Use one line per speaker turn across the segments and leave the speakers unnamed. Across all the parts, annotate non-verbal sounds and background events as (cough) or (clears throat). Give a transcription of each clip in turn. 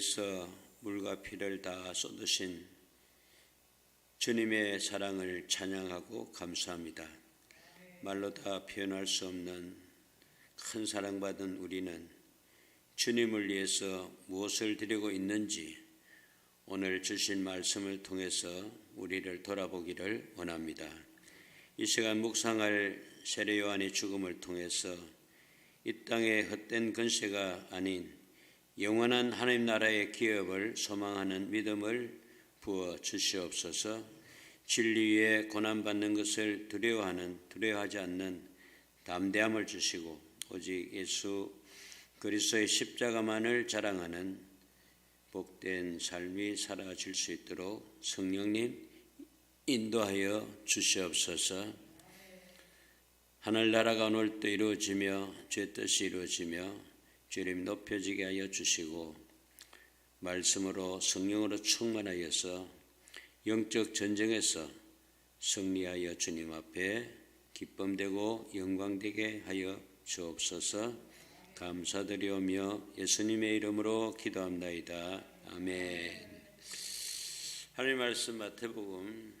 위해서 물과 피를 다 쏟으신 주님의 사랑을 찬양하고 감사합니다. 말로 다 표현할 수 없는 큰 사랑받은 우리는 주님을 위해서 무엇을 드리고 있는지 오늘 주신 말씀을 통해서 우리를 돌아보기를 원합니다. 이 시간 묵상할 세례 요한의 죽음을 통해서 이 땅의 헛된 근세가 아닌 영원한 하나님 나라의 기업을 소망하는 믿음을 부어 주시옵소서. 진리에 고난받는 것을 두려워하는 두려워하지 않는 담대함을 주시고 오직 예수 그리스도의 십자가만을 자랑하는 복된 삶이 살아질 수 있도록 성령님 인도하여 주시옵소서. 하늘나라가 오늘도 이루어지며 죄 뜻이 이루어지며 주님 높여지게 하여 주시고 말씀으로 성령으로 충만하여서 영적 전쟁에서 승리하여 주님 앞에 기쁨되고 영광되게 하여 주옵소서 감사드리오며 예수님의 이름으로 기도합나이다. 아멘. 하나님 말씀 마태복음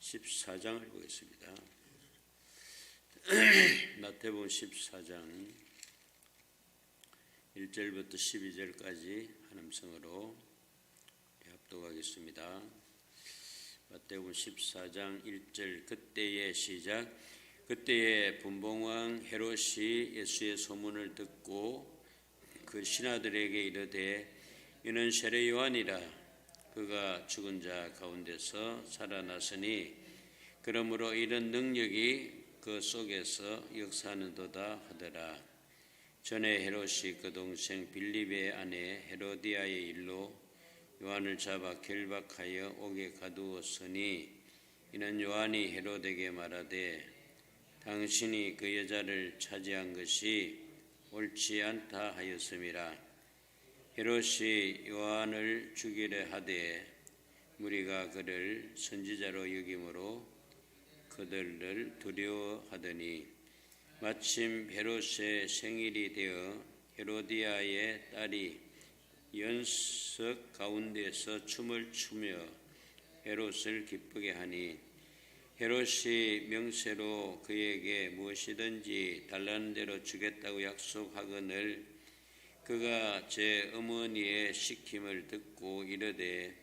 14장을 보겠습니다. (clears throat) 마태복음 14장 1절부터 12절까지 한 음성으로 합독하겠습니다. 마태복음 14장 1절 그때의 시작 그때의 분봉왕 헤롯이 예수의 소문을 듣고 그 신하들에게 이르되 이는 세례 요한이라 그가 죽은 자 가운데서 살아났으니 그러므로 이런 능력이 그 속에서 역사하는도다 하더라. 전에 헤롯이 그 동생 빌립의 아내 헤로디아의 일로 요한을 잡아 결박하여 옥에 가두었으니 이는 요한이 헤롯에게 말하되 당신이 그 여자를 차지한 것이 옳지 않다 하였음이라. 헤롯이 요한을 죽이려 하되 무리가 그를 선지자로 여김으로 그들을 두려워하더니 마침 헤롯의 생일이 되어 헤로디아의 딸이 연석 가운데서 춤을 추며 헤롯을 기쁘게 하니 헤롯이 명세로 그에게 무엇이든지 달라는 대로 주겠다고 약속하거늘 그가 제 어머니의 시킴을 듣고 이르되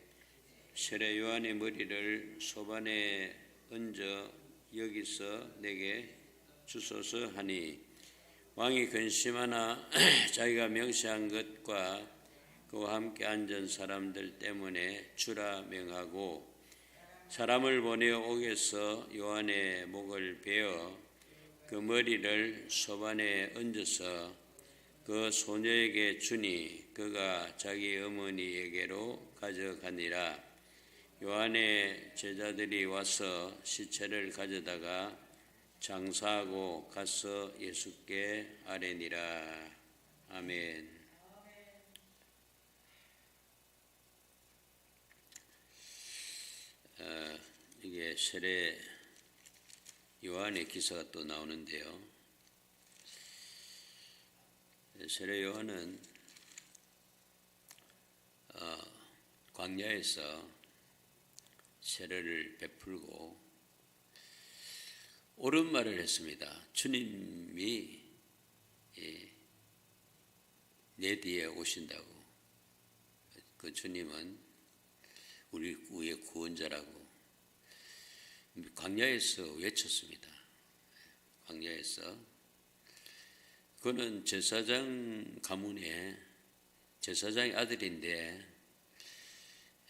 세례 요한의 머리를 소반에 얹어 여기서 내게 주소서 하니 왕이 근심하나 (clears throat) 자기가 명시한 것과 그와 함께 앉은 사람들 때문에 주라 명하고 사람을 보내어 옥에서 요한의 목을 베어 그 머리를 소반에 얹어서 그 소녀에게 주니 그가 자기 어머니에게로 가져가니라. 요한의 제자들이 와서 시체를 가져다가 장사하고 가서 예수께 아뢰니라 아멘. 어, 이게 세례 요한의 기사가 또 나오는데요. 세례 요한은 어, 광야에서 세례를 베풀고 옳은 말을 했습니다. 주님이 예, 내 뒤에 오신다고. 그 주님은 우리 위의 구원자라고 광야에서 외쳤습니다. 광야에서 그는 제사장 가문의 제사장의 아들인데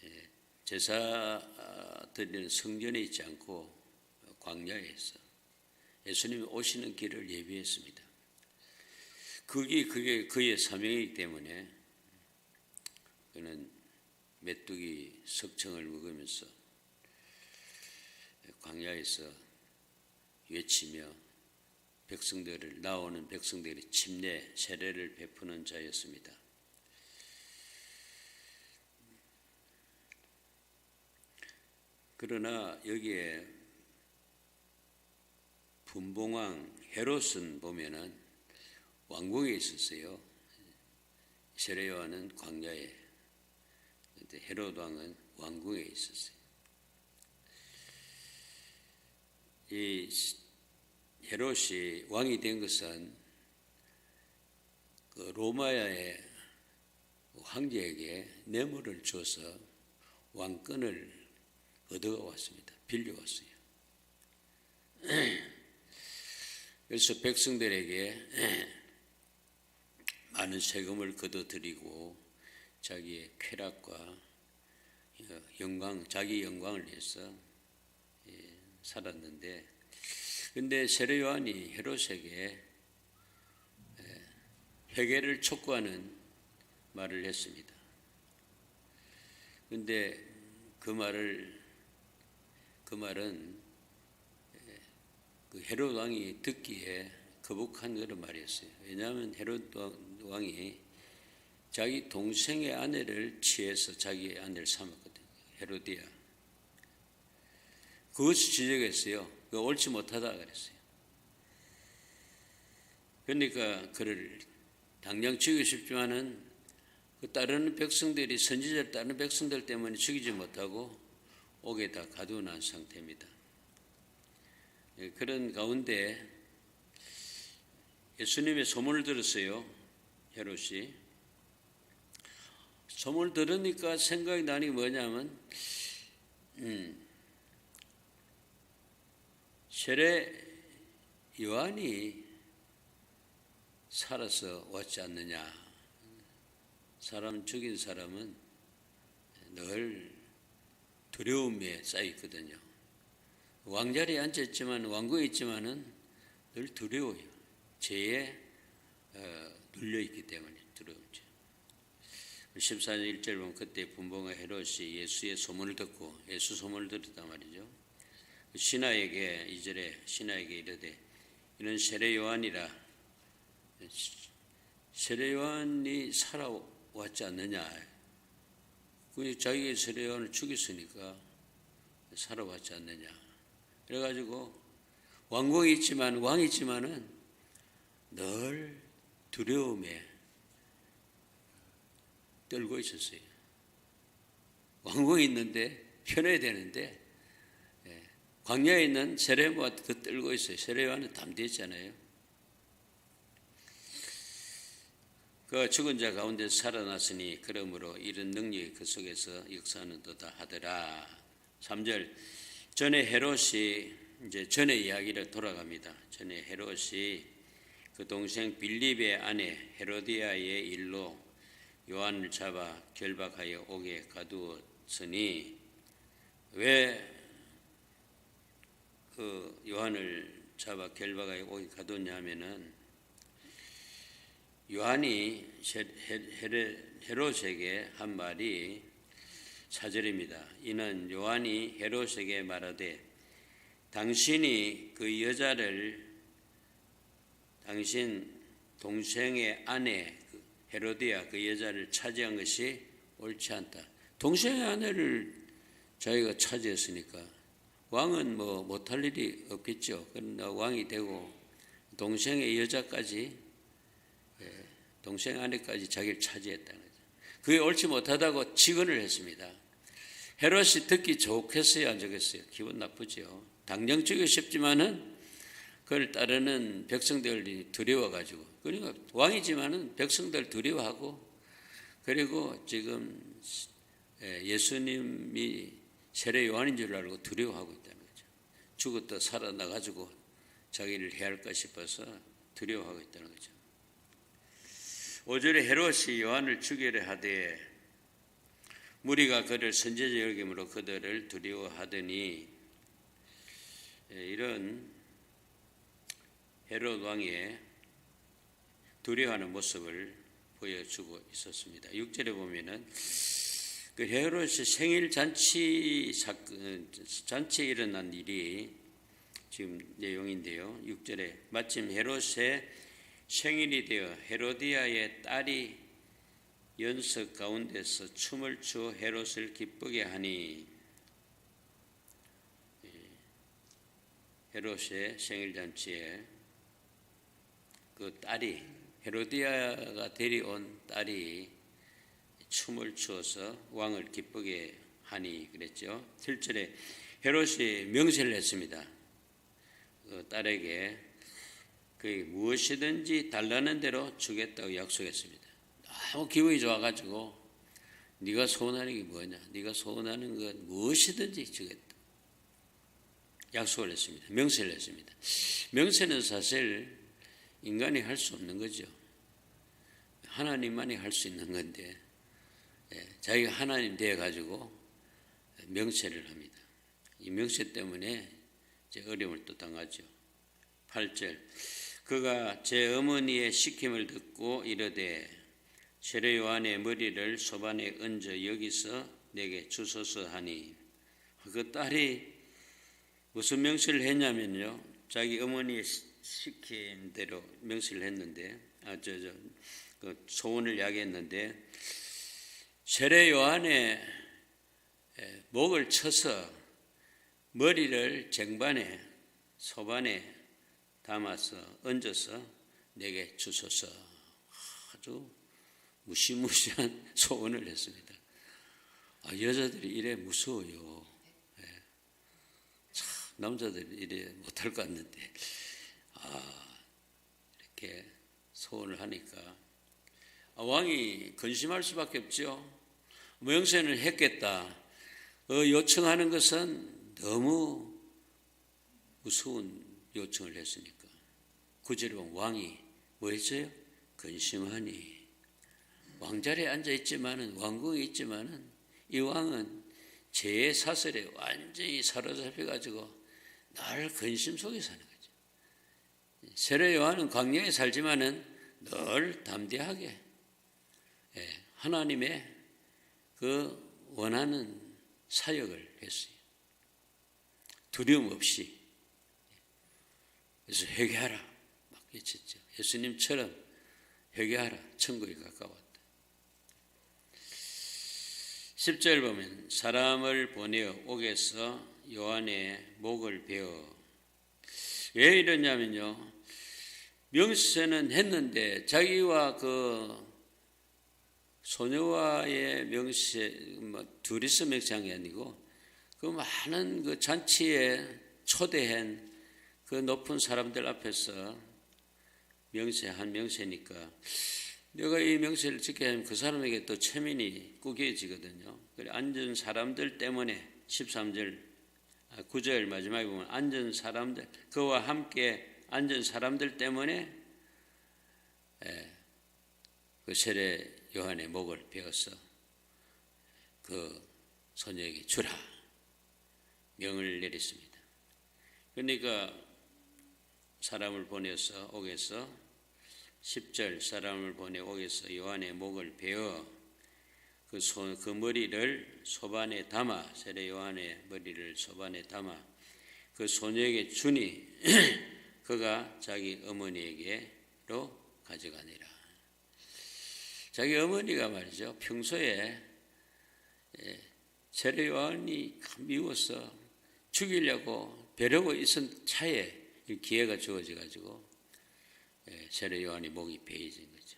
예, 제사 드리는 성전에 있지 않고 광야에서 예수님이 오시는 길을 예비했습니다. 그게 그게 그의 사명이기 때문에 그는 메뚜기 석청을 먹으면서 광야에서 외치며 백성들을 나오는 백성들이 침례 세례를 베푸는 자였습니다. 그러나 여기에 분봉왕 헤롯은 보면은 왕궁에 있었어요. 세례 요한은 광야에, 근데 헤롯 왕은 왕궁에 있었어요. 이 헤롯이 왕이 된 것은 그 로마의 황제에게 뇌물을 줘서 왕권을 얻어가 왔습니다. 빌려왔어요. (clears throat) 그래서 백성들에게 많은 세금을 걷어들이고 자기의 쾌락과 영광, 자기 영광을 위해서 예, 살았는데, 근데 세례 요한이 헤롯에게 예, 회개를 촉구하는 말을 했습니다. 근데 그 말을 그 말은 예, 그 헤롯 왕이 듣기에 거북한 그런 말이었어요. 왜냐하면 헤롯 왕이 자기 동생의 아내를 취해서 자기 아내를 삼았거든요. 헤로디아. 그것을 지적했어요. 그 옳지 못하다 그랬어요. 그러니까 그를 당장 죽이고 싶지만은 그 따르는 백성들이 선지자를 따르는 백성들 때문에 죽이지 못하고 옥에 다 가두어 놓은 상태입니다. 예, 그런 가운데 예수님의 소문을 들었어요. 헤롯이. 소문을 들으니까 생각이 나니 뭐냐면, 음, 세례 요한이 살아서 왔지 않느냐. 사람 죽인 사람은 늘 두려움에 쌓여 있거든요. 왕자리에 앉아 있지만 왕궁에 있지만은 늘 두려워요. 죄에 어, 눌려 있기 때문에 두려움죠. 14년 1절 보면 그때 분봉의 헤롯이 예수의 소문을 듣고 예수 소문을 들었단 말이죠. 신하에게 이절에 신하에게 이르되 이는 세례 요한이라 세례 요한이 살아왔지 않느냐. 그 자기가 세례 요한을 죽였으니까 살아왔지 않느냐. 그래가지고 왕궁이 있지만 왕이 있지만은 늘 두려움에 떨고 있었어요. 왕궁에 있는데 편해야 되는데 예, 광야에 있는 세례모가 그 떨고 있어요. 세례요한은 담대했잖아요. 그 죽은 자 가운데 살아났으니 그러므로 이런 능력이 그 속에서 역사하는 도다 하더라. 3절 전에 헤롯이 이제 전의 이야기를 돌아갑니다. 전에 헤롯이 그 동생 빌립의 아내 헤로디아의 일로 요한을 잡아 결박하여 옥에 가두었으니 왜 그 요한을 잡아 결박하여 옥에 가두었냐면은 요한이 헤롯에게 한 말이 사절입니다. 이는 요한이 헤롯에게 말하되 당신이 그 여자를 당신 동생의 아내 그 헤로디아 그 여자를 차지한 것이 옳지 않다. 동생의 아내를 자기가 차지했으니까 왕은 뭐 못할 일이 없겠죠. 그러나 왕이 되고 동생의 여자까지 예, 동생 아내까지 자기를 차지했다는 거죠. 그게 옳지 못하다고 직언을 했습니다. 헤롯이 듣기 좋겠어요, 안 좋겠어요? 기분 나쁘죠. 당장 죽이고 싶지만은 그걸 따르는 백성들이 두려워가지고 그러니까 왕이지만은 백성들 두려워하고 그리고 지금 예, 예수님이 세례 요한인 줄 알고 두려워하고 있다는 거죠. 죽었다 살아나가지고 자기를 해할까 싶어서 두려워하고 있다는 거죠. 5절에 헤롯이 요한을 죽이려 하되 무리가 그를 선제자 여김으로 그들을 두려워하더니 예, 이런 헤롯 왕의 두려워하는 모습을 보여주고 있었습니다. 6절에 보면은 그 헤롯의 생일 잔치 사건, 잔치에 일어난 일이 지금 내용인데요. 6절에 마침 헤롯의 생일이 되어 헤로디아의 딸이 연석 가운데서 춤을 추어 헤롯을 기쁘게 하니 예, 헤롯의 생일 잔치에 그 딸이 헤로디아가 데려온 딸이 춤을 추어서 왕을 기쁘게 하니 그랬죠. 7절에 헤롯이 명세를 했습니다. 그 딸에게 그 무엇이든지 달라는 대로 주겠다고 약속했습니다. 너무 기분이 좋아가지고 네가 소원하는 게 뭐냐? 네가 소원하는 건 무엇이든지 주겠다. 약속을 했습니다. 명세를 했습니다. 명세는 사실 인간이 할 수 없는 거죠. 하나님만이 할 수 있는 건데 예, 자기가 하나님 되어 가지고 명세를 합니다. 이 명세 때문에 제 어려움을 또 당하죠. 8절 그가 제 어머니의 시킴을 듣고 이르되 세례 요한의 머리를 소반에 얹어 여기서 내게 주소서 하니 그 딸이 무슨 명세를 했냐면요. 자기 어머니의 시킴대로 명세를 했는데 아저 저 그 소원을 야기했는데 세례 요한의 목을 쳐서 머리를 쟁반에 소반에 담아서 얹어서 내게 주소서 아주 무시무시한 (laughs) 소원을 했습니다. 아, 여자들이 이래 무서워요. 네. 참, 남자들이 이래 못할 것 같는데, 아, 이렇게 소원을 하니까, 아, 왕이 근심할 수밖에 없죠. 명세를 했겠다. 어, 요청하는 것은 너무 무서운 요청을 했으니까. 보면 왕이 뭐 했어요? 근심하니. 왕자리에 앉아 있지만은 왕궁에 있지만은 이 왕은 죄의 사슬에 완전히 사로잡혀 가지고 늘 근심 속에 사는 거죠. 세례 요한은 광야에 살지만은 늘 담대하게 예, 하나님의 그 원하는 사역을 했어요. 두려움 없이 그래서 회개하라 막 외쳤죠. 예수님처럼 회개하라 천국에 가까워. 10절 보면 사람을 보내어 옥에서 요한의 목을 베어. 왜 이러냐면요. 명세는 했는데 자기와 그 소녀와의 명세 뭐 둘이서 게 아니고 그 많은 그 잔치에 초대한 그 높은 사람들 앞에서 명세 한 명세니까 내가 이 명세를 지켜야 하면 그 사람에게 또 체면이 꾸겨지거든요. 그래 앉은 사람들 때문에 13절 9절 아, 마지막에 보면 앉은 사람들 그와 함께 앉은 사람들 때문에 예, 그 세례 요한의 목을 베어서 그 소녀에게 주라 명을 내렸습니다. 그러니까 사람을 보내서 옥에서 10절 사람을 보내 옥에서 요한의 목을 베어 그, 소, 그 머리를 소반에 담아 세례 요한의 머리를 소반에 담아 그 소녀에게 주니 (clears throat) 그가 자기 어머니에게로 가져가니라. 자기 어머니가 말이죠. 평소에 예, 세례 요한이 미워서 죽이려고 벼르고 있은 차에 기회가 주어져 가지고 예, 세례 요한이 목이 베이진 거죠.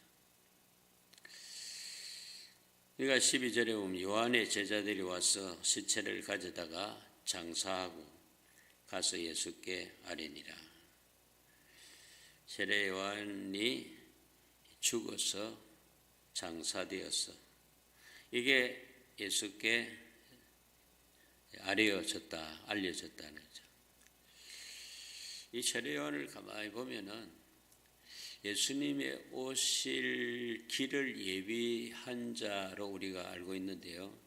그러니까 12절에 보면 요한의 제자들이 와서 시체를 가져다가 장사하고 가서 예수께 아뢰니라. 세례 요한이 죽어서 장사되었어. 이게 예수께 아뢰어졌다, 알려졌다는 거죠. 이 세례 요한을 가만히 보면은 예수님의 오실 길을 예비한 자로 우리가 알고 있는데요.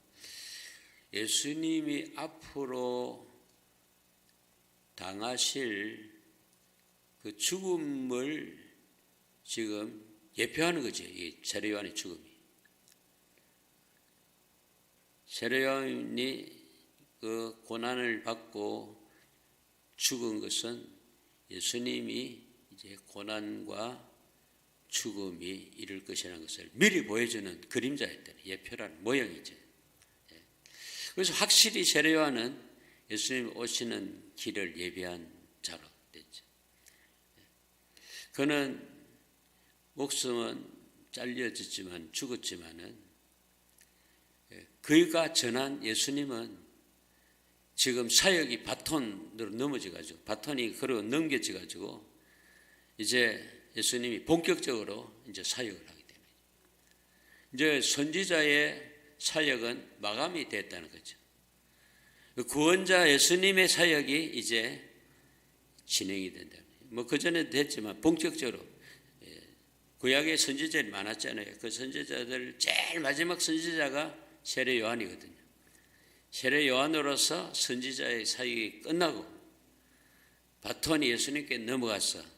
예수님이 앞으로 당하실 그 죽음을 지금 예표하는 거죠. 이 세례요한의 죽음이. 세례요한이 그 고난을 받고 죽은 것은 예수님이 이제 고난과 죽음이 이를 것이라는 것을 미리 보여주는 그림자였다. 예표라는 모형이죠. 예. 그래서 확실히 세례요한은 예수님 오시는 길을 예비한 자로 됐죠. 예. 그는 목숨은 잘려졌지만 죽었지만은 예, 그가 전한 예수님은 지금 사역이 바톤으로 넘어져 가지고 바톤이 그로 넘겨져 가지고 이제 예수님이 본격적으로 이제 사역을 하게 됩니다. 이제 선지자의 사역은 마감이 됐다는 거죠. 구원자 예수님의 사역이 이제 진행이 된다. 뭐 그전에도 됐지만 본격적으로 예, 구약의 선지자들이 많았잖아요. 그 선지자들 제일 마지막 선지자가 세례 요한이거든요. 세례 요한으로서 선지자의 사역이 끝나고 바톤이 예수님께 넘어가서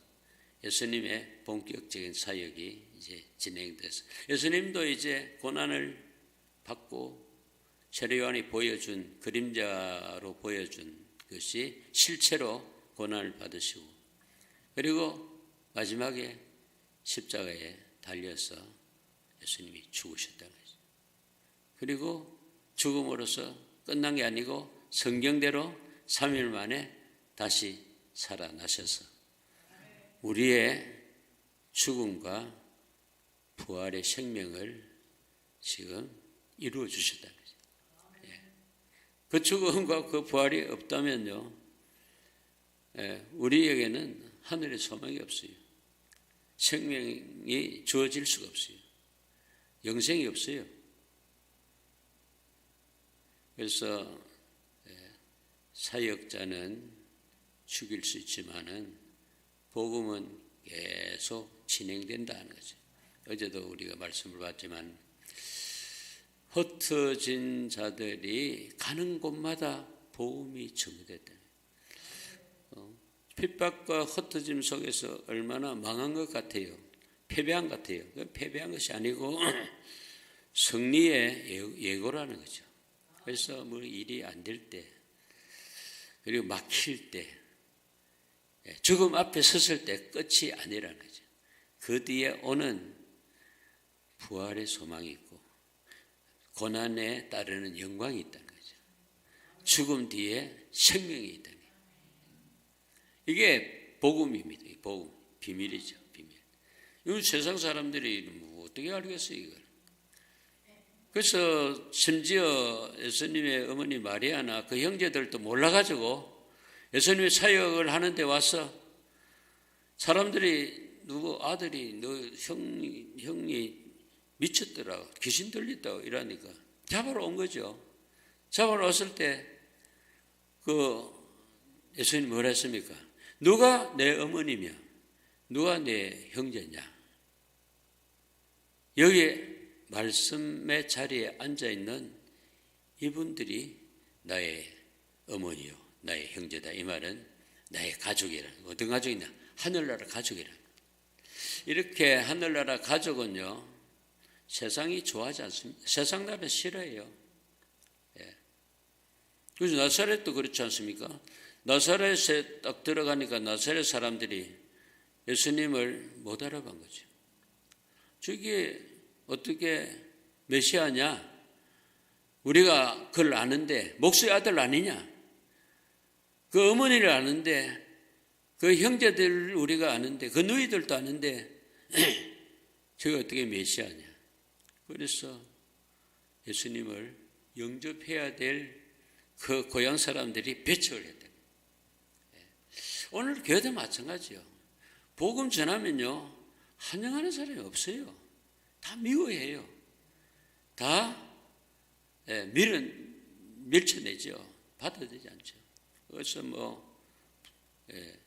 예수님의 본격적인 사역이 이제 진행돼서 예수님도 이제 고난을 받고 세례 요한이 보여준 그림자로 보여준 것이 실체로 고난을 받으시고 그리고 마지막에 십자가에 달려서 예수님이 죽으셨다는 거죠. 그리고 죽음으로써 끝난 게 아니고 성경대로 3일 만에 다시 살아나셔서 우리의 죽음과 부활의 생명을 지금 이루어 주셨다는 거죠. 예. 그 죽음과 그 부활이 없다면요, 예, 우리에게는 하늘의 소망이 없어요. 생명이 주어질 수가 없어요. 영생이 없어요. 그래서 예, 사역자는 죽일 수 있지만은 복음은 계속 진행된다는 거죠. 어제도 우리가 말씀을 봤지만 흩어진 자들이 가는 곳마다 복음이 전개됐다. 어, 핍박과 흩어짐 속에서 얼마나 망한 것 같아요. 패배한 것 같아요. 패배한 것이 아니고 (clears throat) 승리의 예고라는 거죠. 그래서 뭐 일이 안 될 때, 그리고 막힐 때, 예, 죽음 앞에 섰을 때 끝이 아니라는 거죠. 그 뒤에 오는 부활의 소망이 있고, 고난에 따르는 영광이 있다는 거죠. 죽음 뒤에 생명이 있다는 거예요. 이게 복음입니다. 복음. 비밀이죠. 비밀. 이건 세상 사람들이 뭐 어떻게 알겠어요, 이걸. 그래서 심지어 예수님의 어머니 마리아나 그 형제들도 몰라가지고 예수님의 사역을 하는데 와서 사람들이 누구 아들이 너 형, 형이 미쳤더라 귀신 들렸다고 이러니까 잡으러 온 거죠. 잡으러 왔을 때 그 예수님 뭐라 했습니까? 누가 내 어머니며 누가 내 형제냐? 여기에 말씀의 자리에 앉아 있는 이분들이 나의 어머니요, 나의 형제다. 이 말은 나의 가족이라. 어떤 가족이냐? 하늘나라 가족이라. 이렇게 하늘나라 가족은요, 세상이 좋아하지 않습니다. 세상 나라 싫어해요. 예. 그래서 나사렛도 그렇지 않습니까? 나사렛에 딱 들어가니까 나사렛 사람들이 예수님을 못 알아본 거죠. 저게 어떻게 메시아냐? 우리가 그걸 아는데 목수의 아들 아니냐? 그 어머니를 아는데 그 형제들 우리가 아는데 그 너희들도 아는데 (clears throat) 저게 어떻게 메시아냐? 그래서 예수님을 영접해야 될 그 고향 사람들이 배척을 했다. 오늘 교회도 마찬가지요. 복음 전하면요 환영하는 사람이 없어요. 다 미워해요. 다 예, 밀은 밀쳐내죠. 받아들이지 않죠. 그래서 뭐 예,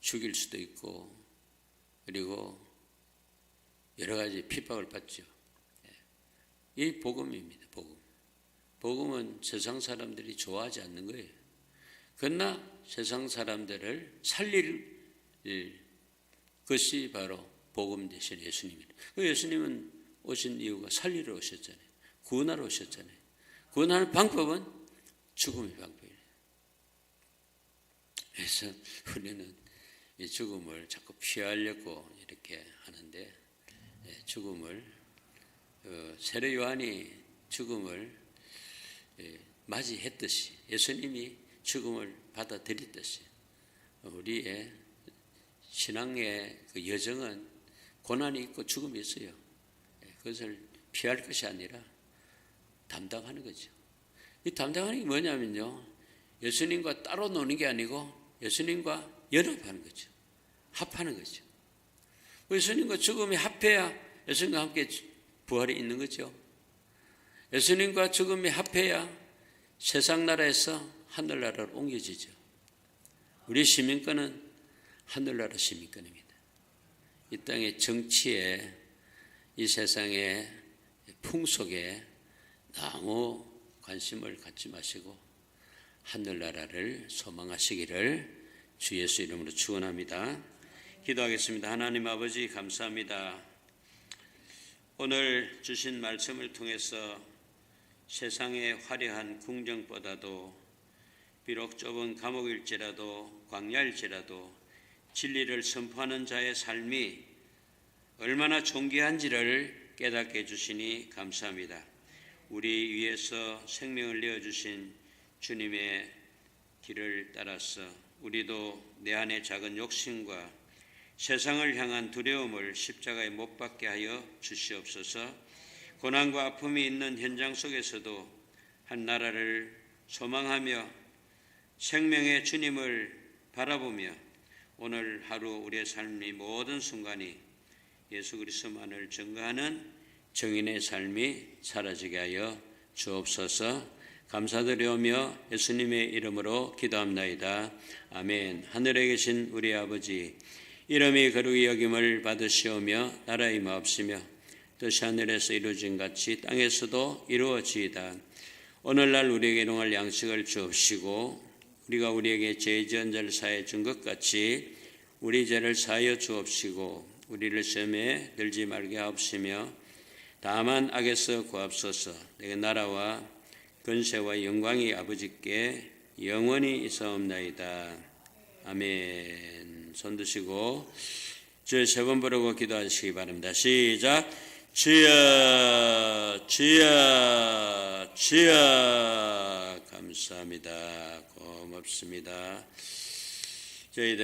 죽일 수도 있고 그리고 여러 가지 핍박을 받죠. 예. 이 복음입니다. 복음. 복음은 세상 사람들이 좋아하지 않는 거예요. 그러나 세상 사람들을 살릴 것이 바로 복음 대신 예수님입니다. 그 예수님은 오신 이유가 살리러 오셨잖아요. 구원하러 오셨잖아요. 구원하는 방법은 죽음의 방법이에요. 그래서 우리는 이 죽음을 자꾸 피하려고 이렇게 하는데 예, 죽음을 어, 세례 요한이 죽음을 예, 맞이했듯이 예수님이 죽음을 받아들였듯이 우리의 신앙의 그 여정은 고난이 있고 죽음이 있어요. 예, 그것을 피할 것이 아니라 담당하는 거죠. 이 담당하는 게 뭐냐면요. 예수님과 따로 노는 게 아니고 예수님과 연합하는 거죠. 합하는 거죠. 예수님과 죽음이 합해야 예수님과 함께 부활이 있는 거죠. 예수님과 죽음이 합해야 세상 나라에서 하늘나라로 옮겨지죠. 우리 시민권은 하늘나라 시민권입니다. 이 땅의 정치에 이 세상의 풍속에 너무 관심을 갖지 마시고 하늘나라를 소망하시기를 주 예수 이름으로 축원합니다. 기도하겠습니다. 하나님 아버지 감사합니다. 오늘 주신 말씀을 통해서 세상의 화려한 궁정보다도 비록 좁은 감옥일지라도 광야일지라도 진리를 선포하는 자의 삶이 얼마나 존귀한지를 깨닫게 해주시니 감사합니다. 우리 위해서 생명을 내어주신 주님의 길을 따라서 우리도 내 안의 작은 욕심과 세상을 향한 두려움을 십자가에 못 박게 하여 주시옵소서. 고난과 아픔이 있는 현장 속에서도 한 나라를 소망하며 생명의 주님을 바라보며 오늘 하루 우리의 삶이 모든 순간이 예수 그리스도만을 증거하는 정인의 삶이 사라지게 하여 주옵소서 감사드리오며 예수님의 이름으로 기도합나이다. 아멘. 하늘에 계신 우리 아버지 이름이 거룩히 여김을 받으시오며 나라의 마옵시며 뜻이 하늘에서 이루어진 같이 땅에서도 이루어지이다. 오늘날 우리에게 농할 양식을 주옵시고 우리가 우리에게 죄 지은 자를 사해 준 것 같이 우리 죄를 사하여 주옵시고 우리를 시험에 들지 말게 하옵시며 다만 악에서 구합소서 내게 나라와 근세와 영광이 아버지께 영원히 있사옵나이다. 아멘. 손 드시고 주여 세번 부르고 기도하시기 바랍니다. 시작. 주여, 주여, 주여. 감사합니다. 고맙습니다. 저희들